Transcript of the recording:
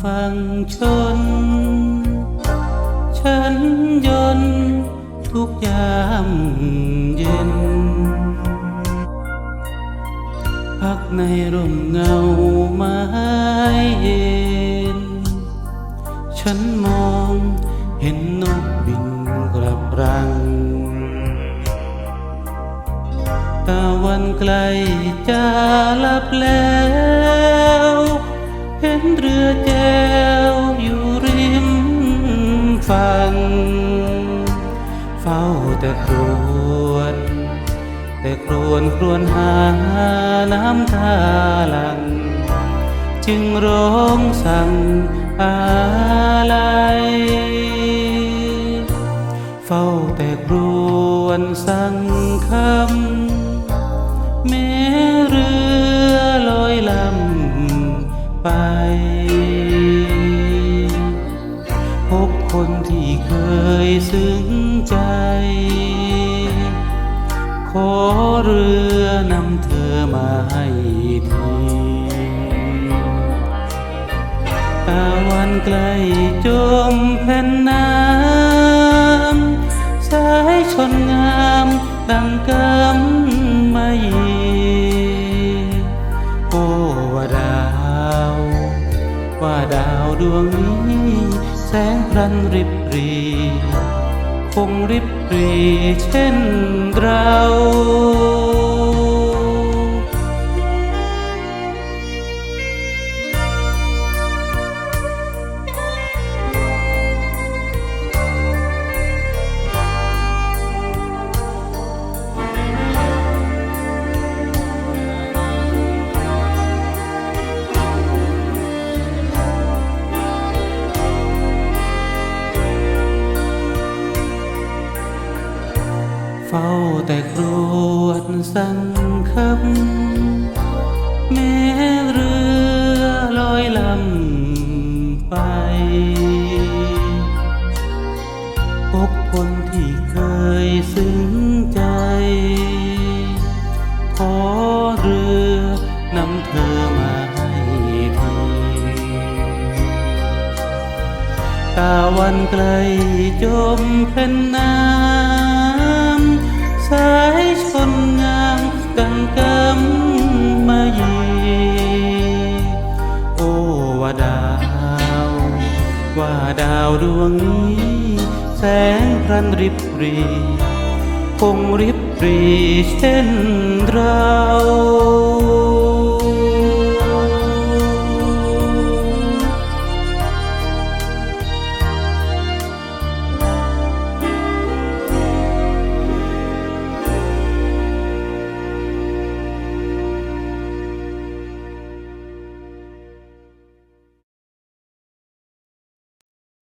ฝั่งชน ฉันยนทุกยามเย็น พักในร่มเงาไม้เย็น ฉันมองเห็นนกบินกลับรังตะวันไกลจะลับแล้ว เห็นเรือแจวอยู่ริมฝั่งเฝ้าแต่ครวน แต่ครวนครวนหาน้ำตาหลัง จึงร้องสั่งอะไรเฝ้าแต่ครวนสั่งคำแม้เรือลอยลำ คนที่เคยซึ้งใจ ขอเรือนำเธอมาให้ทีตะวันไกลจมแผ่นน้ำสายชนงามดังกำไม่โอ้ว่าดาว ว่าดาวดวง งพลันริบรี คงริบรีเช่นเรา เฝ้าแต่ครวญสั่งคำแม้เรือลอยลำไปพบคนที่เคยซึ้งใจ ขอเรือนำเธอมาให้ทีตาวันไกลจมแผ่นน้ำ สายชนงามกังกำมายีโอ้ว่าดาว ว่าดาวดวงนี้ แสงพรันริบรีคงริบรีเช่นเรา